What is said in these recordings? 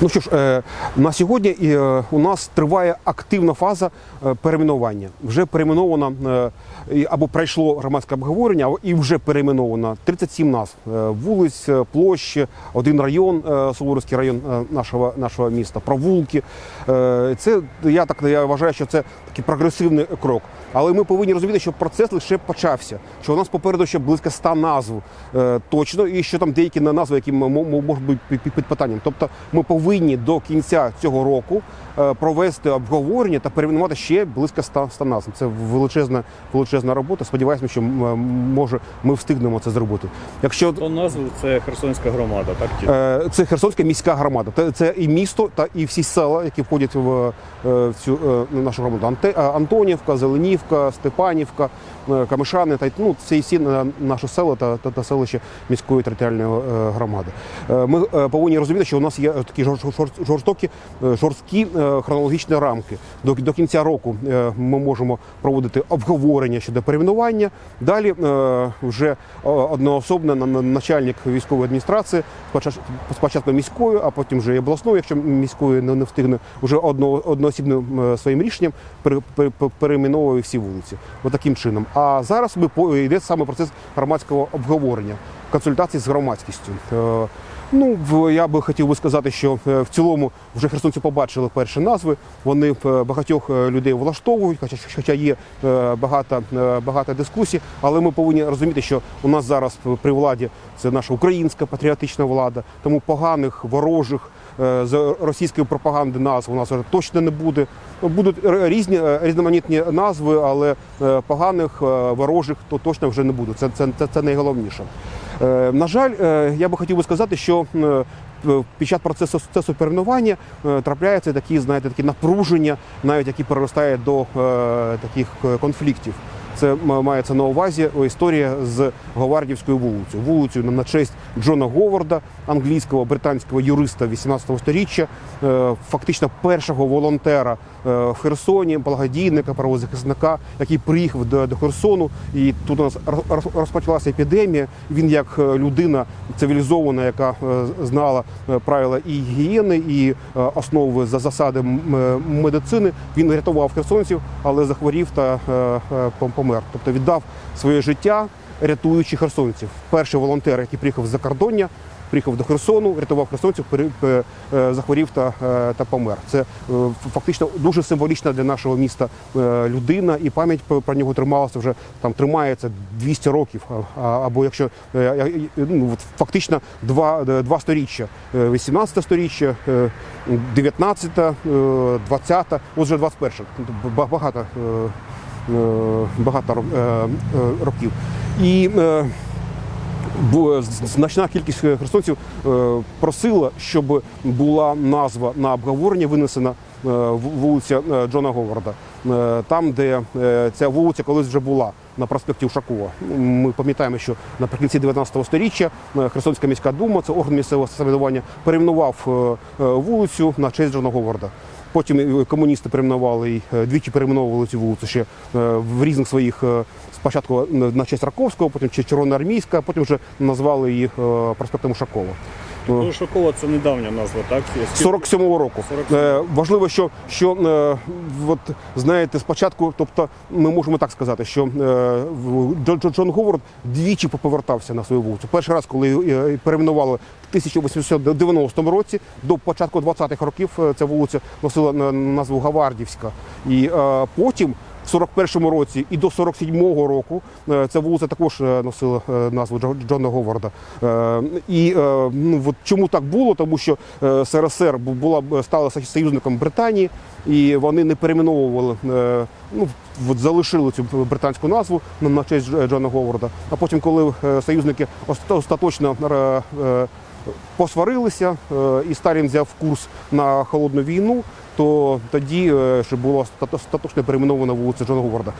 Ну що ж, е, на сьогодні е, у нас триває активна фаза е, перейменування. Вже перейменовано або пройшло громадське обговорення, і вже перейменовано 37 назв вулиць, площ, один район, Суворовський район нашого, нашого міста, провулки. Це я так я вважаю, що це такий прогресивний крок. Але ми повинні розуміти, що процес лише почався. Що у нас попереду ще близько 100 назв точно, і що там деякі назви, які можуть бути під питанням. Тобто ми повинні до кінця цього року е, провести обговорення та перейменувати ще близько 100, 100 назв. Це величезна, величезна робота. Сподіваємося, що може ми встигнемо це зробити. Якщо То назву це Херсонська громада, так? Е, Це Херсонська міська громада. Це- і місто, та і всі села, які входять в, е, цю е, нашу громаду. Е, Антонівка, Зеленівка, Степанівка, е, Камишани та ну, це і всі е, наші села та, та, та селища міської територіальної е, громади. Е, Ми е, повинні розуміти, що у нас є такі жорстокі, е, жорсткі е, хронологічні рамки. До, до кінця року е, ми можемо проводити обговорення щодо перейменування. Далі вже одноособно на- на- начальник військової адміністрації, спочатку, міською, а потім вже і обласною, якщо міською не, не встигне, вже одно, одноосібним своїм рішенням пере- пере- пере- перейменовує всі вулиці. Отаким чином. А зараз ми йде саме процес громадського обговорення, консультацій з громадськістю. Ну, я би хотів би сказати, що е, в цілому вже херсонці побачили перші назви. Вони е, багатьох е, людей влаштовують, хоча, є багато, багато дискусій. Але ми повинні розуміти, що у нас зараз при владі це наша українська патріотична влада, тому поганих ворожих. З російської пропаганди назв у нас вже точно не буде. Будуть різні різноманітні назви, але поганих ворожих то точно вже не буде. Це, це, це, це найголовніше. Е, На жаль, е, я би хотів би сказати, що е, під час процесу, процесу перейменування е, трапляються такі, знаєте, такі напруження, навіть які переростають до таких конфліктів. Це мається на увазі історія з Говардівською вулицею. Вулицею на честь Джона Говарда, англійського британського юриста 18 століття, е, фактично першого волонтера е, в Херсоні, благодійника, правозахисника, який приїхав до, Херсону. І тут у нас роз- роз- розпочалася епідемія. Він як е, людина цивілізована, яка знала правила і гігієни, і основи за засади медицини. Він рятував херсонців, але захворів та пом- помер. Тобто віддав своє життя, рятуючи херсонців. Перший волонтер, який приїхав з закордоння, приїхав до Херсону, рятував херсонців, е, захворів та, е, та помер. Це е, фактично дуже символічна для нашого міста людина, і пам'ять про нього трималася вже там тримається 200 років. Або якщо ну, фактично два, два сторіччя: Е, 18 сторіччя, е, 19, е, 20, от вже 21. Ба- Багато, багато ро- років. І значна кількість херсонців е, просила, щоб була назва на обговорення винесена е, вулиця е, Джона Говарда, Е, там, де е, ця вулиця колись вже була. На проспекті Ушакова. Ми пам'ятаємо, що наприкінці 19 століття е, Херсонська міська дума, це орган місцевого самоврядування, перейменував е, е, вулицю на честь Джона Говарда. Потім е, комуністи перейменували е, двічі перейменовували цю вулицю ще е, в різних своїх е, спочатку на честь Раковського, потім Червоноармійська, а потім вже назвали її е, проспектом Ушакова. Е, Ну, Шокова це недавня назва, так? Скільки- 47-го року. 47-го. Е, важливо, що, що е, от, знаєте, спочатку, тобто ми можемо так сказати, що е, Джон, Говард двічі повертався на свою вулицю. Перший раз, коли е, перейменували в 1890 році, до початку 20-х років е, ця вулиця носила на- назву Гавардівська. І е, потім. В 41-му році і до 47-го року е, ця вулиця також е, носила е, назву Джо- Джона Говарда. І ну, от чому так було? Тому що СРСР була стала союзником Британії, і вони не перейменовували, ну от залишили цю британську назву на, честь Джона Говарда. А потім, коли союзники остаточно посварилися, і Сталін взяв курс на холодну війну, то тоді ще було остаточно перейменована вулиця Джона Говарда.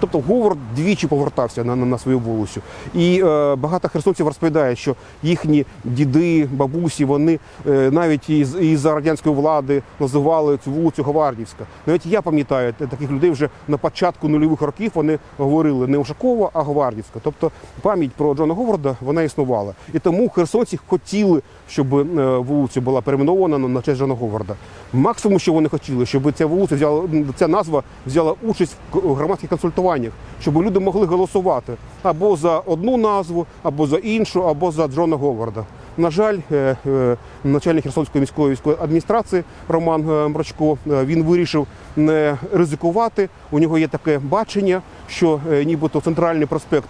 Тобто, Говард двічі повертався на, на, свою вулицю. І е, багато херсонців розповідають, що їхні діди, бабусі, вони е, навіть із, із за радянської влади називали цю вулицю Говардівська. Навіть я пам'ятаю таких людей вже на початку нульових років вони говорили не Ушакова, а Говардівська. Тобто пам'ять про Джона Говарда вона існувала. І тому херсонці хотіли, щоб е, вулиця була перейменована на- честь Джона Говарда. Максимум, що вони хотіли, щоб ця вулиця взяла ця назва взяла участь в громадських консультуваннях, щоб люди могли голосувати або за одну назву, або за іншу, або за Джона Говарда. На жаль, е, е, начальник Херсонської міської військової адміністрації Роман е, Мрачко він вирішив не ризикувати. У нього є таке бачення, що нібито центральний проспект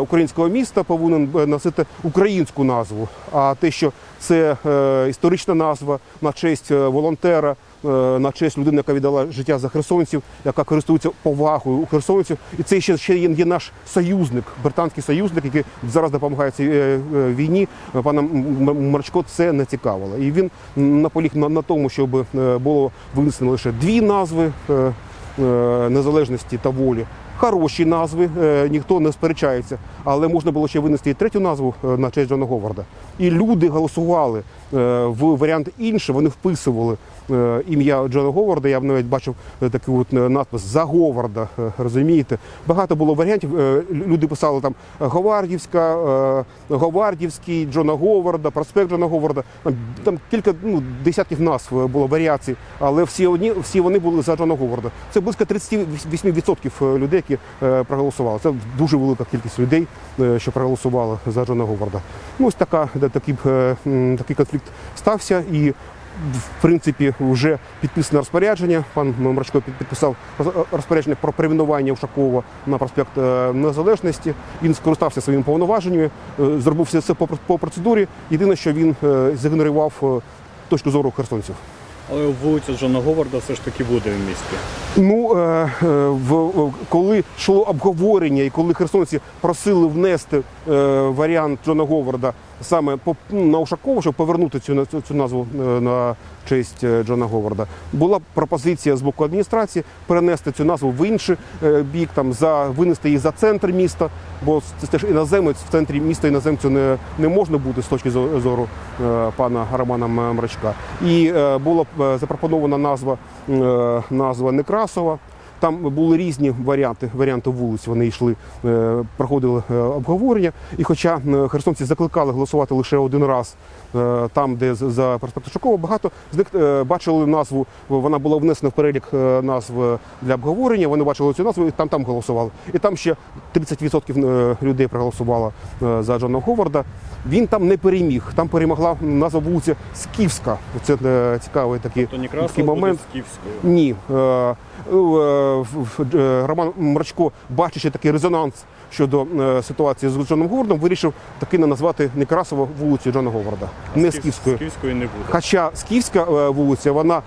українського міста повинен носити українську назву. А те, що це історична назва на честь волонтера, на честь людини, яка віддала життя за херсонців, яка користується повагою у херсонців. І це ще, ще є, наш союзник, британський союзник, який зараз допомагає цій е, е, війні. Пана Марчко це не цікавило. І він наполіг на, тому, щоб е, було винесено лише дві назви е, е, незалежності та волі. Хороші назви, е, ніхто не сперечається, але можна було ще винести і третю назву е, на честь Джона Говарда. І люди голосували е, в варіант інший, вони вписували е, ім'я Джона Говарда. Я б навіть бачив е, такий от е, надпис за Говарда. е, Розумієте, багато було варіантів. Е, Люди писали там Говардівська, е, Говардівський, Джона Говарда, проспект Джона Говарда. Там, кілька ну, десятків назв е, було варіацій, але всі одні, всі вони були за Джона Говарда. Це близько 38% людей, які е, проголосували. Це дуже велика кількість людей, е, що проголосували за Джона Говарда. Ну, ось така, такий, е, такий конфлікт стався і. В принципі, вже підписане розпорядження. Пан Мрачко підписав розпорядження про перейменування Ушакова на проспект е, Незалежності. Він скористався своїми повноваженнями, е, зробив все це по, процедурі. Єдине, що він е, зігнорував точку зору херсонців. Але вулиця Джона Говарда все ж таки буде в місті. Ну, в, коли йшло обговорення і коли херсонці просили внести варіант Джона Говарда саме ну, на Ушакова, щоб повернути цю, цю, назву е, на честь е, Джона Говарда, була пропозиція з боку адміністрації перенести цю назву в інший е, бік, там, за, винести її за центр міста, бо це теж іноземець в центрі міста іноземцю не, не можна бути з точки зору пана Романа Мрачка. І була запропонована назва, назва Некрасова. Там були різні варіанти, варіанти вулиць. Вони йшли, е, проходили е, обговорення. І хоча е, херсонці закликали голосувати лише один раз, там, де за проспект Шукова, багато з них бачили назву. Вона була внесена в перелік назв для обговорення. Вони бачили цю назву і там там голосували. І там ще 30% е, людей проголосувало за Джона Говарда. Він там не переміг. Там перемогла назва вулиця Скіфська. Це цікавий такий, То Некрасов такий момент. з Київською. Ні. Е, е, Роман Мрачко, бачачи такий резонанс щодо е, ситуації з Джоном Говардом, вирішив таки не назвати Некрасово вулицю Джона Говарда, не Скіфською. З Київської не буде. Хоча Скіфська вулиця вона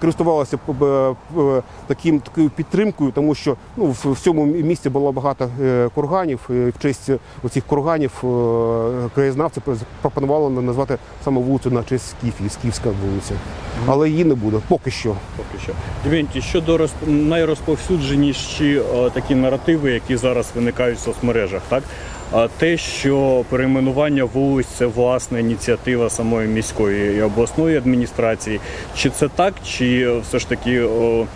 користувалася таким такою підтримкою, тому що ну в, цьому місці було багато курганів. І в честь цих курганів краєзнавці пропонували назвати саме вулицю на честь Скіфії, Скіфська вулиця. Але її не буде поки що. Поки що. Дівенті, щодо. Найрозповсюдженіші е, такі наративи, які зараз виникають в соцмережах, так? Те, що перейменування вулиць це власна ініціатива самої міської і обласної адміністрації. Чи це так, чи все ж таки е,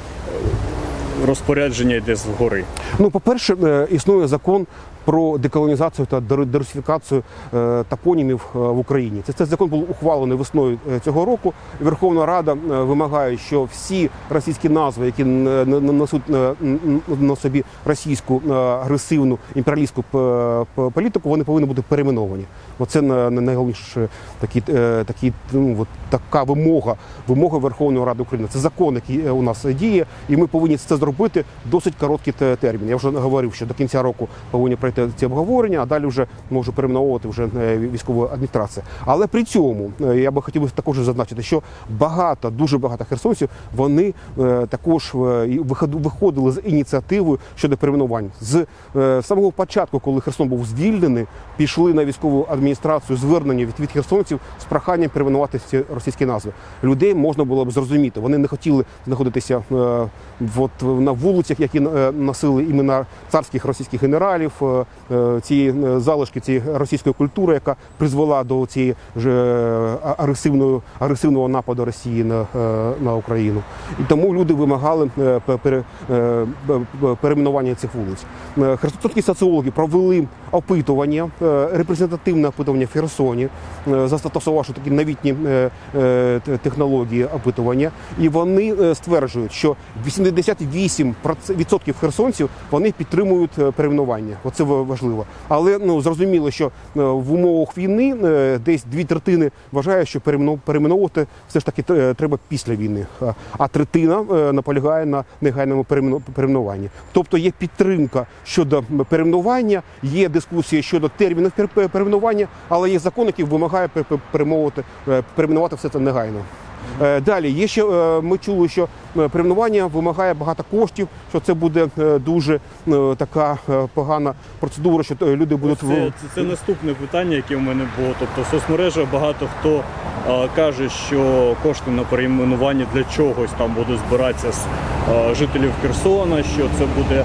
розпорядження йде згори? Ну, по-перше, е, існує закон про деколонізацію та дер- дерусифікацію е, топонімів е, в Україні. Це цей закон був ухвалений весною е, цього року. Верховна Рада вимагає, що всі російські назви, які несуть на собі російську агресивну імперіалістську політику, вони повинні бути перейменовані. Оце на- на- найголовніше такі, такі, ну, от така вимога, вимога Верховної Ради України. Це закон, який у нас діє, і ми повинні це зробити досить короткий термін. Я вже говорив, що до кінця року повинні пройти проводити ці обговорення, а далі вже може перейменовувати вже е, військова адміністрація. Але при цьому е, я би хотів також зазначити, що багато, дуже багато херсонців вони е, також виходили з ініціативою щодо перейменувань. З самого початку, коли Херсон був звільнений, пішли на військову адміністрацію звернення від, від херсонців з проханням перейменувати ці російські назви. Людей можна було б зрозуміти. Вони не хотіли знаходитися от, на вулицях, які носили імена царських російських генералів, ці е, залишки цієї російської культури, яка призвела до цієї е, агресивної агресивного нападу Росії на, е, на Україну. І тому люди вимагали е, пе- пере- е, б- б- перейменування цих вулиць. Е, Херсонські соціологи провели опитування, е, репрезентативне опитування в Херсоні, е, застосувавши такі новітні е, технології опитування. І вони стверджують, що 88% херсонців вони підтримують перейменування. Оце важливо. Але ну зрозуміло, що в умовах війни десь дві третини вважають, що перейменов- перейменовувати все ж таки треба після війни. А- третина наполягає на негайному перейменуванні. Тобто є підтримка щодо перейменування, є дискусія щодо термінів пер- пер- перейменування, але є закон, який вимагає пер- пер- перейменувати, е, перейменувати все це негайно. Е, Далі є ще е, ми чули, що перейменування вимагає багато коштів, що це буде дуже така погана процедура, що люди будуть Це, це, це наступне питання, яке в мене було. Тобто в соцмережах багато хто а, каже, що кошти на перейменування для чогось там будуть збиратися жителів Херсона, що це буде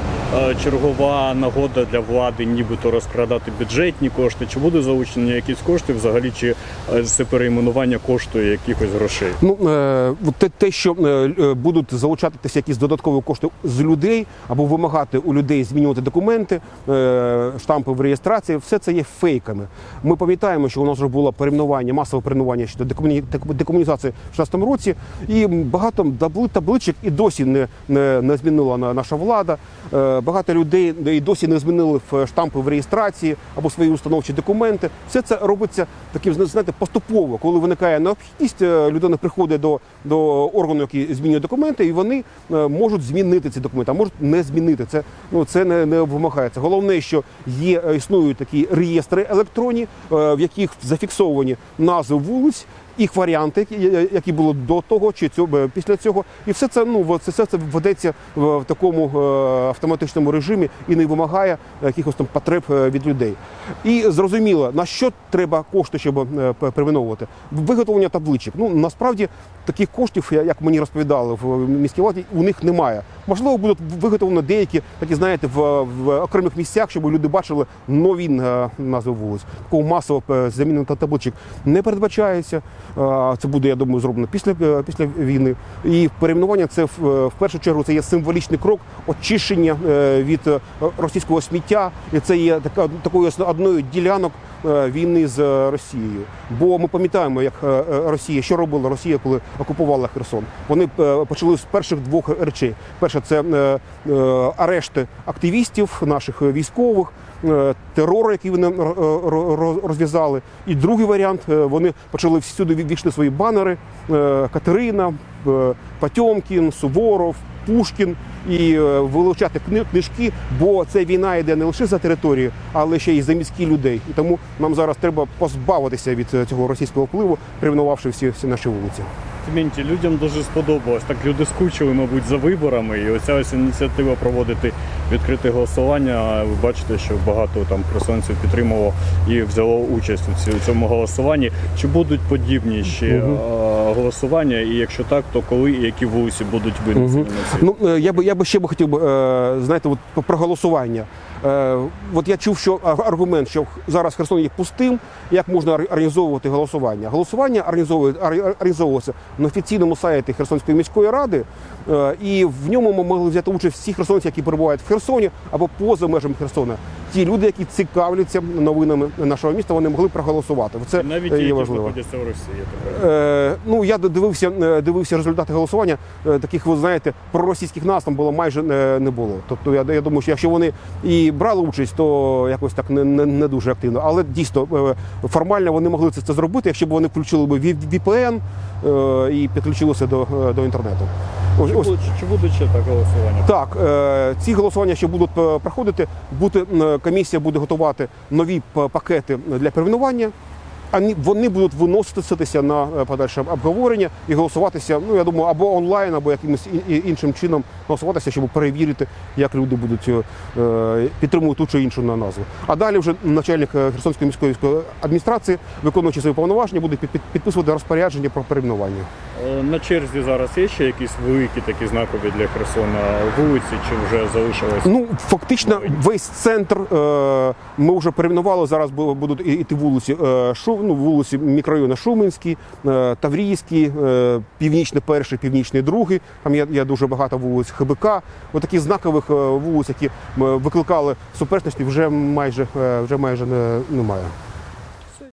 чергова нагода для влади, нібито розкрадати бюджетні кошти. Чи буде залучені якісь кошти взагалі, чи е, це перейменування коштує якихось грошей? Ну е, те, те, що е, е, будуть залучатися якісь додаткові кошти з людей або вимагати у людей змінювати документи, е, штампи в реєстрації, все це є фейками. Ми пам'ятаємо, що у нас вже було перейменування, масове перейменування щодо декомуні- декомунізації в 16 році, і багато табли- табличок і досі не, не, не змінила наша влада. Е, Багато людей і досі не змінили штампи в реєстрації або свої установчі документи. Все це робиться таким знаєте, поступово, коли виникає необхідність, е, людина приходить до, до органу, який змінює документи, і вони е, можуть змінити ці документи, а можуть не змінити. Це ну це не, не вимагається. Головне, що є існують такі реєстри електронні, в яких зафіксовані назви вулиць. Їх варіанти, які- були до того чи цього е, після цього, і все це ну все це ведеться в такому е, автоматичному режимі і не вимагає якихось там потреб е, від людей. І зрозуміло, на що треба кошти, щоб перейменовувати? Виготовлення табличок. Ну насправді таких коштів, як мені розповідали в міській владі, у них немає. Можливо, будуть виготовлені деякі такі, знаєте, в, в окремих місцях, щоб люди бачили нові назви вулиць. Такого масового заміни та табличок не передбачається. Це буде, я думаю, зроблено після, е, після війни. І перейменування це в, е, першу чергу це є символічний крок очищення е, від російського сміття. І це є така такою одною ділянок війни з Росією. Бо ми пам'ятаємо, як Росія, що робила Росія, коли окупувала Херсон. Вони почали з перших двох речей. Перше, це арешти активістів, наших військових. Терору, який вони розв'язали, і другий варіант вони почали всюди ввійшли свої банери: е, Катерина, Патьомкін, Потьомкін, Суворов, Пушкін і е, вилучати книжки, бо ця війна йде не лише за територію, але ще й за міські людей. І тому нам зараз треба позбавитися від е, цього російського впливу, перейменувавши всі, всі наші вулиці. Мінті, людям дуже сподобалось. Так люди скучили, мабуть, за виборами. І оця ось ініціатива проводити відкрите голосування. Ви бачите, що багато там херсонців підтримало і взяло участь у цьому голосуванні. Чи будуть подібні ще е, голосування? І якщо так, то коли і які вулиці будуть винесені ці? Ну е, я би я би ще би хотів би е, знаєте, от про голосування. Е, От я чув, що аргумент, що зараз Херсон є пустим, як можна організовувати голосування. Голосування організовує- ор- організовується на офіційному сайті Херсонської міської ради, і в ньому ми могли взяти участь всі херсонці, які перебувають в Херсоні або поза межами Херсона. Ті люди, які цікавляться новинами нашого міста, вони могли проголосувати. Це Навіть е, є які важливо. знаходяться в Росії. Е, ну я дивився, е, дивився результати голосування. Е, таких, ви знаєте, проросійських нас там було майже не, було. Тобто я, я думаю, що якщо вони і брали участь, то якось так не, не, не дуже активно. Але дійсно формально вони могли це, це зробити, якщо б вони включили б VPN е, і підключилися до, до інтернету. Ось, Чи, ось будуть- ще так голосування? Так, е, ці голосування ще будуть е, проходити. Буде, комісія буде готувати нові пакети для перейменування. Вони будуть виноситися на е, подальше обговорення і голосуватися. Ну я думаю, або онлайн, або якимось іншим чином голосуватися, щоб перевірити, як люди будуть е, е, підтримувати ту чи іншу на назву. А далі вже начальник Херсонської міської військової адміністрації, виконуючи свої повноваження, буде під- під- підписувати розпорядження про перейменування. На черзі зараз є ще якісь великі такі знакові для Херсона вулиці, чи вже залишилось? Ну фактично весь центр ми вже перейменували. Зараз будуть іти вулиці Шу, ну, вулиці мікрорайону Шуменський, е, Таврійський, е, Північний перший, Північний другий. Там є, є дуже багато вулиць ХБК. Отакі знакових е, вулиць, які викликали суперечності, вже майже вже майже не, немає.